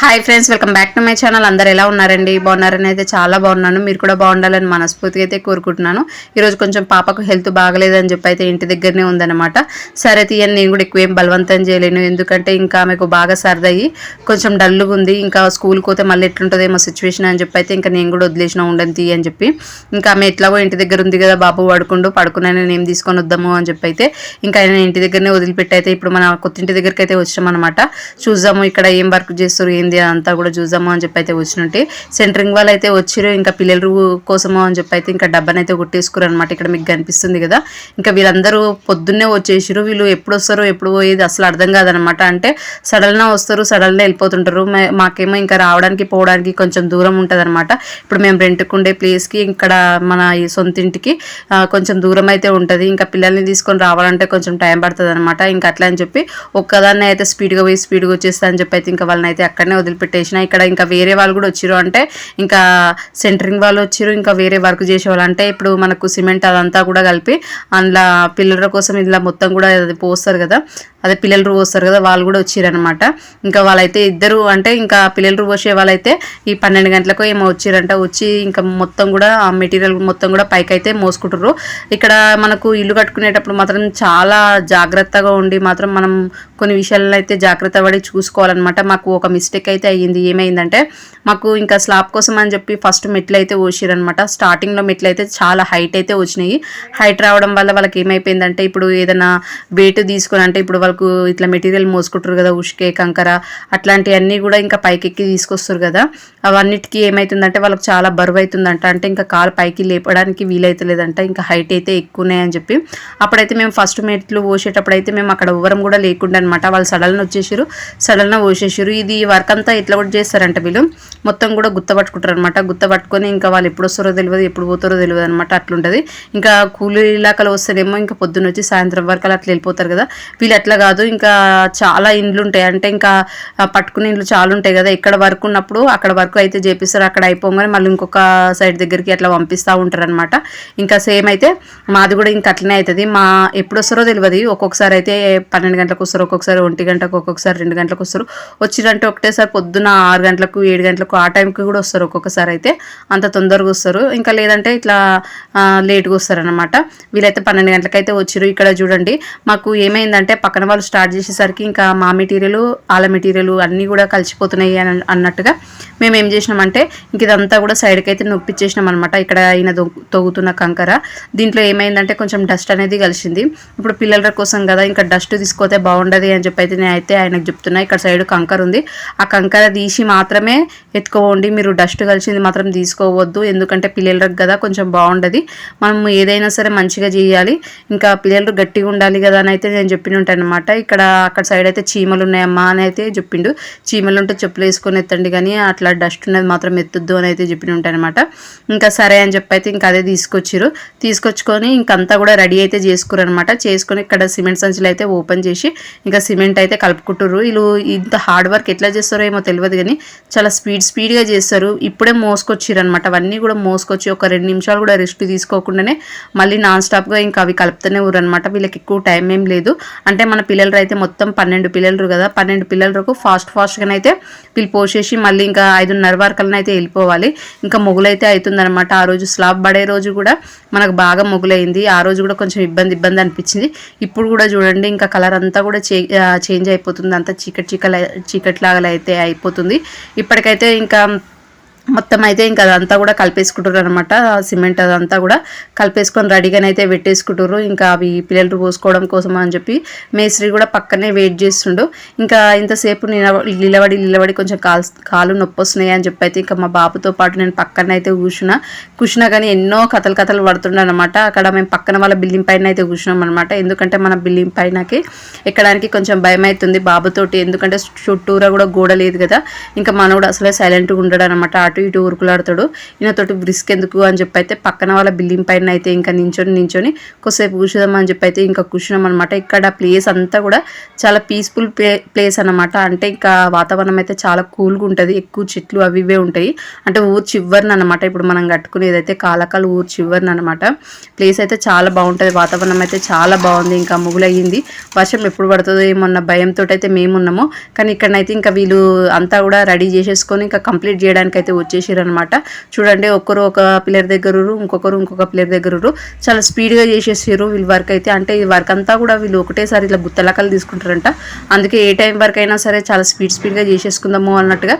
Hi friends welcome back to my channel అందరు ఎలా ఉన్నారండి? బాగున్నారని అయితే చాలా బాగున్నాను. మీరు కూడా బాగుండాలని మనస్ఫూర్తిగా అయితే కోరుకుంటున్నాను. ఈరోజు కొంచెం పాపకు హెల్త్ బాగలేదని చెప్పి అయితే ఇంటి దగ్గరనే ఉందన్నమాట. సరే తీయని నేను కూడా ఎక్కువ ఏం బలవంతం చేయలేను. ఎందుకంటే ఇంకా ఆమెకు బాగా సరదయ్యి కొంచెం డల్లుగా ఉంది. ఇంకా స్కూల్కి పోతే మళ్ళీ ఎట్లుంటుందేమో సిచ్యువేషన్ అని చెప్పి అయితే ఇంకా నేను కూడా వదిలేసిన ఉండని తీ అని చెప్పి. ఇంకా ఆమె ఎట్లాగో ఇంటి దగ్గర ఉంది కదా బాబు పడుకుండు పడుకున్నా నేను ఏం తీసుకొని వద్దాము అని చెప్పి అయితే ఇంకా ఆయన ఇంటి దగ్గరనే వదిలిపెట్టి అయితే ఇప్పుడు మన కొత్త ఇంటి దగ్గరికి అయితే వచ్చామన్నమాట. చూద్దాము ఇక్కడ ఏం వర్క్ చేస్తారు ఏం ఉంది అంతా కూడా చూద్దాము అని చెప్పి అయితే వచ్చినట్టే. సెంటరింగ్ వాళ్ళు అయితే వచ్చిరు ఇంకా పిల్లలు కోసమా అని చెప్పి అయితే ఇంకా డబ్బానైతే కొట్టేసుకురు అనమాట ఇక్కడ మీకు కనిపిస్తుంది కదా. ఇంకా వీళ్ళందరూ పొద్దున్నే వచ్చేసారు వీళ్ళు ఎప్పుడు వస్తారో ఎప్పుడు పోయేది అసలు అర్థం కాదనమాట అంటే సడల్గా వస్తారు సడన్గా వెళ్ళిపోతుంటారు. మాకేమో ఇంకా రావడానికి పోవడానికి కొంచెం దూరం ఉంటుంది అనమాట ఇప్పుడు మేము రెంట్కి ఉండే ప్లేస్కి ఇక్కడ మన ఈ సొంత ఇంటికి కొంచెం దూరం అయితే ఉంటుంది. ఇంకా పిల్లల్ని తీసుకొని రావాలంటే కొంచెం టైం పడుతుంది అనమాట ఇంకా అట్లా అని చెప్పి ఒక్కదాన్ని అయితే స్పీడ్గా పోయి స్పీడ్గా వచ్చేస్తా అని చెప్పి అయితే ఇంకా వాళ్ళని అయితే అక్కడనే వదిలిపెట్టేసిన. ఇక్కడ ఇంకా వేరే వాళ్ళు కూడా వచ్చిరు అంటే ఇంకా సెంటరింగ్ వాళ్ళు వచ్చిరు ఇంకా వేరే వర్క్ చేసే వాళ్ళు అంటే ఇప్పుడు మనకు సిమెంట్ అదంతా కూడా కలిపి అందులో పిల్లల కోసం ఇలా మొత్తం కూడా అది పోస్తారు కదా. అదే పిల్లలు పోస్తారు కదా వాళ్ళు కూడా వచ్చారనమాట ఇంకా వాళ్ళైతే ఇద్దరు అంటే ఇంకా పిల్లలు పోసే వాళ్ళైతే ఈ పన్నెండు గంటలకు ఏమో వచ్చారంట వచ్చి ఇంకా మొత్తం కూడా ఆ మెటీరియల్ మొత్తం కూడా పైకి అయితే మోసుకుంటారు ఇక్కడ మనకు ఇల్లు కట్టుకునేటప్పుడు మాత్రం చాలా జాగ్రత్తగా ఉండి మాత్రం మనం కొన్ని విషయాలను అయితే జాగ్రత్త పడి చూసుకోవాలన్నమాట. మాకు ఒక మిస్టేక్ అయితే అయ్యింది. ఏమైందంటే మాకు ఇంకా స్లాబ్ కోసం అని చెప్పి ఫస్ట్ మెట్లు అయితే పోసిరనమాట స్టార్టింగ్లో మెట్లు అయితే చాలా హైట్ అయితే వచ్చినాయి. హైట్ రావడం వల్ల వాళ్ళకి ఏమైపోయిందంటే ఇప్పుడు ఏదైనా వెయిట్ తీసుకుని అంటే ఇప్పుడు వాళ్ళకు ఇట్లా మెటీరియల్ మోసుకుంటారు కదా ఉష్కే కంకర అట్లాంటివన్నీ కూడా ఇంకా పైకెక్కి తీసుకొస్తారు కదా. అవన్నిటికీ ఏమైతుందంటే వాళ్ళకి చాలా బరువు అవుతుందంట అంటే ఇంకా కాలు పైకి లేపడానికి వీలైతలేదంట. ఇంకా హైట్ అయితే ఎక్కువ ఉన్నాయని చెప్పి. అప్పుడైతే మేము ఫస్ట్ మెట్లు పోసేటప్పుడు అయితే మేము అక్కడ ఉవరం కూడా లేకుండా అనమాట వాళ్ళు సడల్ని వచ్చేసారు సడల్న పోసేసారు ఇది వర్క్ అంతా ఎట్లా కూడా చేస్తారంట వీళ్ళు. మొత్తం కూడా గుత్త పట్టుకుంటారు అనమాట గుత్త పట్టుకొని ఇంకా వాళ్ళు ఎప్పుడు వస్తారో తెలియదు ఎప్పుడు పోతారో తెలియదు అనమాట అట్లుంటుంది. ఇంకా కూలీ ఇలాకలు వస్తేనేమో ఇంకా పొద్దున్న వచ్చి సాయంత్రం వరకు అలా అట్లా వెళ్ళిపోతారు కదా. వీళ్ళు అట్లా కాదు ఇంకా చాలా ఇండ్లు ఉంటాయి అంటే ఇంకా పట్టుకునే ఇండ్లు చాలా ఉంటాయి కదా. ఇక్కడ వర్క్ ఉన్నప్పుడు అక్కడ వర్క్ అయితే చేపిస్తారు. అక్కడ అయిపోగానే మళ్ళీ ఇంకొక సైడ్ దగ్గరికి అట్లా పంపిస్తూ ఉంటారు అనమాట ఇంకా సేమ్ అయితే మాది కూడా ఇంకా అట్లనే అవుతుంది మా ఎప్పుడు వస్తారో తెలియదు ఒక్కొక్కసారి అయితే పన్నెండు గంటలకు వస్తారు ఒక్కొక్కసారి ఒంటి గంటకు ఒక్కొక్కసారి రెండు గంటలకు వస్తారు. వచ్చిరంటే ఒకటేసారి పొద్దున ఆరు గంటలకు ఏడు గంటలకు ఆ టైంకి కూడా వస్తారు ఒక్కొక్కసారి అయితే. అంత తొందరగా వస్తారు. ఇంకా లేదంటే ఇట్లా లేట్గా వస్తారు అనమాట వీళ్ళైతే పన్నెండు గంటలకైతే వచ్చారు ఇక్కడ చూడండి మాకు ఏమైందంటే పక్కన వాళ్ళు స్టార్ట్ చేసేసరికి ఇంకా మా మెటీరియల్ వాళ్ళ మెటీరియల్ అన్నీ కూడా కలిసిపోతున్నాయి అని అన్నట్టుగా మేము ఏం చేసినామంటే ఇంక ఇదంతా కూడా సైడ్కి అయితే నొప్పించేసినాం అనమాట ఇక్కడ ఈయన తొగుతున్న కంకర. దీంట్లో ఏమైందంటే కొంచెం డస్ట్ అనేది కలిసింది. ఇప్పుడు పిల్లల కోసం కదా ఇంకా డస్ట్ తీసుకోతే బాగుండదు అని చెప్పి అయితే నేను అయితే ఆయనకు చెప్తున్నా. ఇక్కడ సైడ్ కంకర ఉంది. ఆ కంకర తీసి మాత్రమే ఎత్తుకోవండి మీరు డస్ట్ కలిసింది మాత్రం తీసుకోవద్దు. ఎందుకంటే పిల్లలకు కదా కొంచెం బాగుండదు. మనం ఏదైనా సరే మంచిగా చేయాలి. ఇంకా పిల్లలు గట్టిగా ఉండాలి కదా అని అయితే నేను చెప్పిన ఉంటాను అనమాట ఇక్కడ అక్కడ సైడ్ అయితే చీమలు ఉన్నాయమ్మా అని అయితే చెప్పిండు. చీమలు ఉంటే చెప్పులు వేసుకొని ఎత్తండి కానీ అట్లా డస్ట్ ఉన్నది మాత్రం ఎత్తొద్దు అని అయితే చెప్పిన ఉంటాయన్నమాట ఇంకా సరే అని చెప్పి అయితే ఇంకా అదే తీసుకొచ్చిరు తీసుకొచ్చుకొని ఇంకంతా కూడా రెడీ అయితే చేసుకురు అనమాట. చేసుకొని ఇక్కడ సిమెంట్ సంచులు అయితే ఓపెన్ చేసి ఇంకా సిమెంట్ అయితే కలుపుకుంటారు వీళ్ళు ఇంత హార్డ్ వర్క్ ఎట్లా చేస్తారో ఏమో తెలియదు కానీ చాలా స్పీడ్ స్పీడ్గా చేస్తారు. ఇప్పుడే మోసుకొచ్చిరు అనమాట. అవన్నీ కూడా మోసుకొచ్చి ఒక రెండు నిమిషాలు కూడా రెస్ట్ తీసుకోకుండానే మళ్ళీ నాన్ స్టాప్గా ఇంకా అవి కలుపుతూనే ఊరనమాట అనమాట. వీళ్ళకి ఎక్కువ టైం ఏం లేదు. అంటే మన పిల్లలు అయితే మొత్తం పన్నెండు పిల్లలు కదా పన్నెండు పిల్లలకు ఫాస్ట్ ఫాస్ట్గానైతే అయితే వీళ్ళు పోసేసి మళ్ళీ ఇంకా ఐదున్నర వరకల్ని అయితే వెళ్ళిపోవాలి. ఇంకా మొగులైతే అవుతుందనమాట ఆ రోజు స్లాబ్ పడే రోజు కూడా మనకు బాగా మొగులైంది. ఆ రోజు కూడా కొంచెం ఇబ్బంది ఇబ్బంది అనిపించింది. ఇప్పుడు కూడా చూడండి ఇంకా కలర్ అంతా కూడా చే చేంజ్ అయిపోతుంది. అంతా చీకటి చీకటి చీకటి లాగా అయితే అయిపోతుంది. ఇప్పటికైతే ఇంకా మొత్తం అయితే ఇంకా అదంతా కూడా కలిపేసుకుంటారు అనమాట సిమెంట్ అదంతా కూడా కలిపేసుకొని రెడీగానైతే పెట్టేసుకుంటారు ఇంకా అవి పిల్లలు పోసుకోవడం కోసం అని చెప్పి మేస్త్రి కూడా పక్కనే వెయిట్ చేస్తుండు. ఇంకా ఇంతసేపు నిలబ- నిలబడి నిలబడి కొంచెం కాలు కాలు నొప్పి వస్తున్నాయి అని చెప్పి అయితే ఇంకా మా బాబుతో పాటు నేను పక్కన అయితే కూర్చున్నా. కూర్చున్నా కానీ ఎన్నో కథలు కథలు పడుతుండే అనమాట అక్కడ మేము పక్కన వాళ్ళ బిల్డింగ్ పైన అయితే కూర్చున్నాం అనమాట ఎందుకంటే మన బిల్డింగ్ పైనకి ఎక్కడానికి కొంచెం భయం అవుతుంది బాబుతోటి. ఎందుకంటే చుట్టూరా కూడా గోడ లేదు కదా. ఇంకా మనోడు అసలే సైలెంట్గా ఉండడు అనమాట అటు ఇటు ఊరుకులాడతాడు ఈయనతోటి రిస్క్ ఎందుకు అని చెప్పి అయితే పక్కన వాళ్ళ బిల్డింగ్ పైన అయితే ఇంకా నించొని నించొని కొద్దిసేపు కూర్చుదాం అని చెప్పి అయితే ఇంకా కూర్చున్నాం అనమాట ఇక్కడ ప్లేస్ అంతా కూడా చాలా పీస్ఫుల్ ప్లే ప్లేస్ అనమాట అంటే ఇంకా వాతావరణం అయితే చాలా కూల్గా ఉంటుంది. ఎక్కువ చెట్లు అవి ఇవే ఉంటాయి. అంటే ఊరు చివరిని అనమాట ఇప్పుడు మనం కట్టుకునేది అయితే కాలకాలు ఊరు చివరిని అనమాట ప్లేస్ అయితే చాలా బాగుంటుంది. వాతావరణం అయితే చాలా బాగుంది. ఇంకా ముగులయ్యింది. వర్షం ఎప్పుడు పడుతుందో ఏమన్న భయంతో అయితే మేము ఉన్నాము కానీ ఇక్కడనైతే ఇంకా వీళ్ళు అంతా కూడా రెడీ చేసేసుకొని ఇంకా కంప్లీట్ చేయడానికి అయితే వచ్చేసారు అనమాట చూడండి ఒక్కరు ఒక పిల్లర్ దగ్గర ఇంకొకరు ఇంకొక పిల్లర్ దగ్గర చాలా స్పీడ్గా చేసేసారు వీళ్ళ వర్క్ అయితే. అంటే ఈ వర్క్ అంతా కూడా వీళ్ళు ఒకటేసారి ఇట్లా గుత్తలకలు తీసుకుంటారంట. అందుకే ఏ టైం వరకు అయినా సరే చాలా స్పీడ్ స్పీడ్గా చేసేసుకుందాము అన్నట్టుగా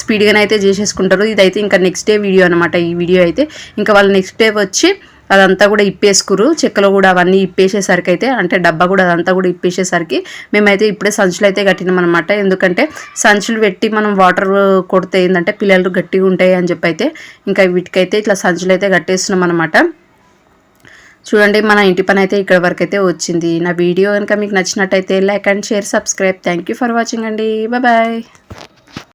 స్పీడ్గానే అయితే చేసేసుకుంటారు. ఇదైతే ఇంకా నెక్స్ట్ డే వీడియో అనమాట ఈ వీడియో అయితే. ఇంకా వాళ్ళు నెక్స్ట్ డే వచ్చి అదంతా కూడా ఇప్పేసుకురు. చెక్కలో కూడా అవన్నీ ఇప్పేసేసరికి అయితే అంటే డబ్బా కూడా అదంతా కూడా ఇప్పేసేసరికి మేమైతే ఇప్పుడే సంచులు అయితే కట్టినాం అనమాట ఎందుకంటే సంచులు పెట్టి మనం వాటర్ కొడితే ఏంటంటే పిల్లలు గట్టిగా ఉంటాయి అని చెప్పి అయితే ఇంకా వీటికైతే ఇట్లా సంచులు అయితే కట్టేస్తున్నాం అనమాట చూడండి మన ఇంటి పని అయితే ఇక్కడ వరకు అయితే వచ్చింది. నా వీడియో కనుక మీకు నచ్చినట్టయితే like and share subscribe. Thank you for watching అండి. బాయ్.